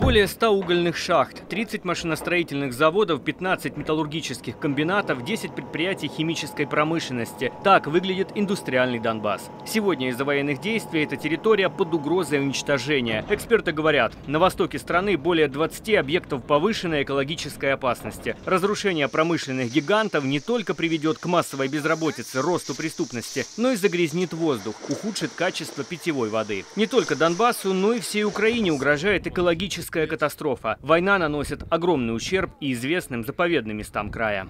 Более 100 угольных шахт, 30 машиностроительных заводов, 15 металлургических комбинатов, 10 предприятий химической промышленности. Так выглядит индустриальный Донбасс. Сегодня из-за военных действий эта территория под угрозой уничтожения. Эксперты говорят, на востоке страны более 20 объектов повышенной экологической опасности. Разрушение промышленных гигантов не только приведет к массовой безработице, росту преступности, но и загрязнит воздух, ухудшит качество питьевой воды. Не только Донбассу, но и всей Украине угрожает экологическая катастрофа. Война наносит огромный ущерб и известным заповедным местам края.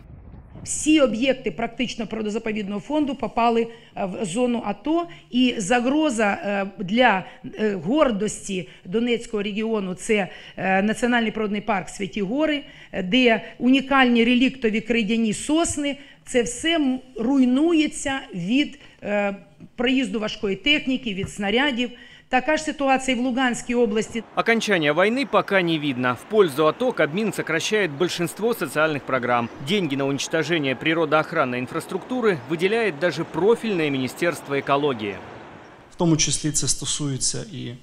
Всі об'єкти практично природозаповідного фонду попали е, в зону АТО, і загроза е, для е, гордості Донецького регіону це е, Національний природний парк Святі Гори, е, де унікальні реліктові крейдяні сосни. Це все м- руйнується від е, проїзду важкої техніки, від снарядів. Така ж ситуація і в Луганській області. Окончания войны пока не видно. В пользу АТО Кабмин сокращает большинство социальных программ. Деньги на уничтожение природоохранной инфраструктуры выделяет даже профильное Министерство экологии. В тому числі це стосується і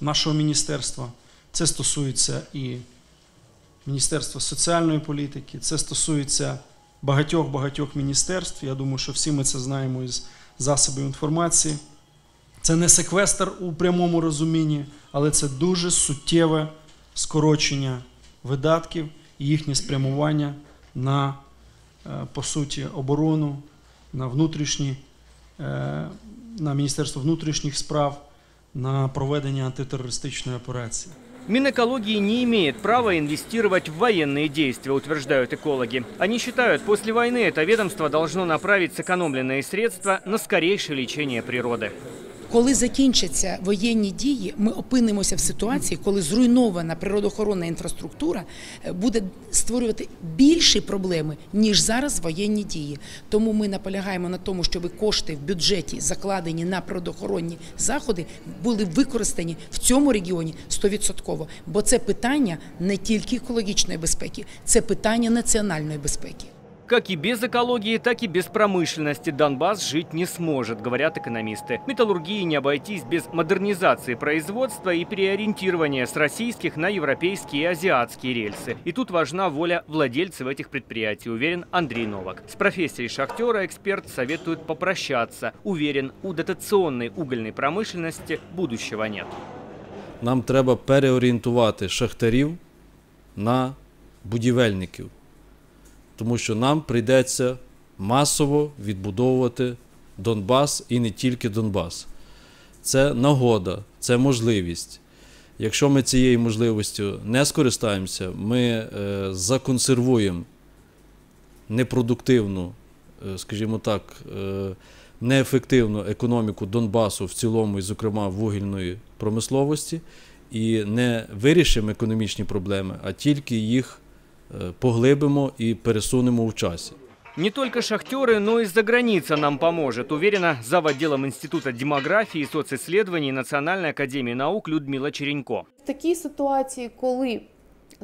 нашого міністерства, це стосується і Міністерства соціальної політики, це стосується багатьох-багатьох міністерств. Я думаю, що всі ми це знаємо із засобів інформації. Це не секвестр у прямому розумінні, але це дуже суттєве скорочення видатків і їхнє спрямування на, е, по суті, оборону, на внутрішні е, на Міністерство внутрішніх справ на проведення антитерористичної операції. Минэкологии не имеет права инвестировать в военные действия, утверждают экологи. Они считают, после войны это ведомство должно направить сэкономленные средства на скорейшее лечение природы. Коли закінчаться воєнні дії, ми опинимося в ситуації, коли зруйнована природоохоронна інфраструктура е, буде створювати більші проблеми ніж зараз воєнні дії. Тому ми наполягаємо на тому, щоб кошти в бюджеті закладені на природоохоронні заходи були використані в цьому регіоні 100%. Бо це питання не тільки екологічної безпеки, це питання національної безпеки. Как и без экологии, так и без промышленности Донбасс жить не сможет, говорят экономисты. Металлургии не обойтись без модернизации производства и переориентирования с российских на европейские и азиатские рельсы. И тут важна воля владельцев этих предприятий, уверен Андрей Новак. С профессией шахтера эксперт советует попрощаться. Уверен, у дотационной угольной промышленности будущего нет. Нам треба переорієнтувати шахтарів на будівельників, Тому що нам прийдеться масово відбудовувати Донбас і не тільки Донбас. Це нагода, це можливість. Якщо ми цією можливістю не скористаємося, ми е, законсервуємо непродуктивну, е, скажімо так, е, неефективну економіку Донбасу в цілому, і, зокрема, вугільної промисловості, і не вирішимо економічні проблеми, а тільки їх поглибимо і пересунемо в часі. Не только шахтеры, но и за граница нам поможет, уверена зав. отделом Института демографии и социсследований Национальной академии наук Людмила Черенько. В такій ситуації, коли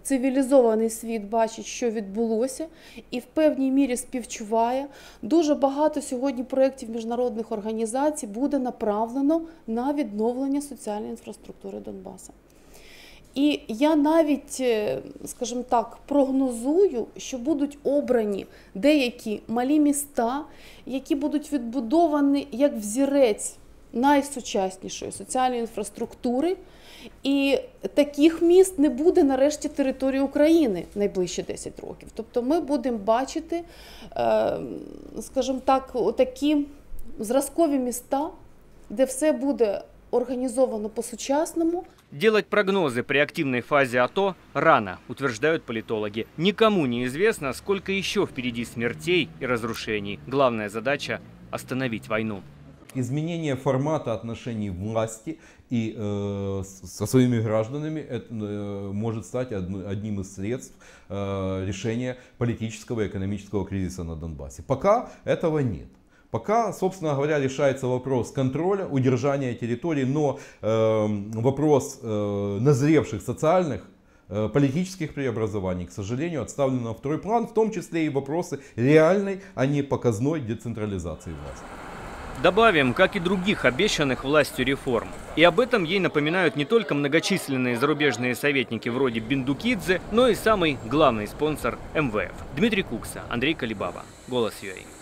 цивілізований світ бачить, що відбулося, і в певній мірі співчуває, дуже багато сьогодні проєктів міжнародних організацій буде направлено на відновлення соціальної інфраструктури Донбаса. І я навіть, е, скажімо так, прогнозую, що будуть обрані деякі малі міста, які будуть відбудовані як взірець найсучаснішої соціальної інфраструктури. І таких міст не буде нарешті території України найближчі 10 років. Тобто ми будемо бачити, е, скажімо так, такі зразкові міста, де все буде організовано по-сучасному. Делать прогнозы при активной фазе АТО рано, утверждают политологи. Никому не известно, сколько еще впереди смертей и разрушений. Главная задача – остановить войну. Изменение формата отношений власти и э, со своими гражданами это, э, может стать одно- одним из средств э, решения политического и экономического кризиса на Донбассе. Пока этого нет. Пока, собственно говоря, решается вопрос контроля, удержания территории, но э, вопрос э, назревших социальных э, политических преобразований, к сожалению, отставлен на второй план, в том числе и вопросы реальной, а не показной децентрализации власти. Добавим, как и других обещанных властью реформ. И об этом ей напоминают не только многочисленные зарубежные советники вроде Биндукидзе, но и самый главный спонсор МВФ. Дмитрий Кукса, Андрей Калибаба. Голос ЮА.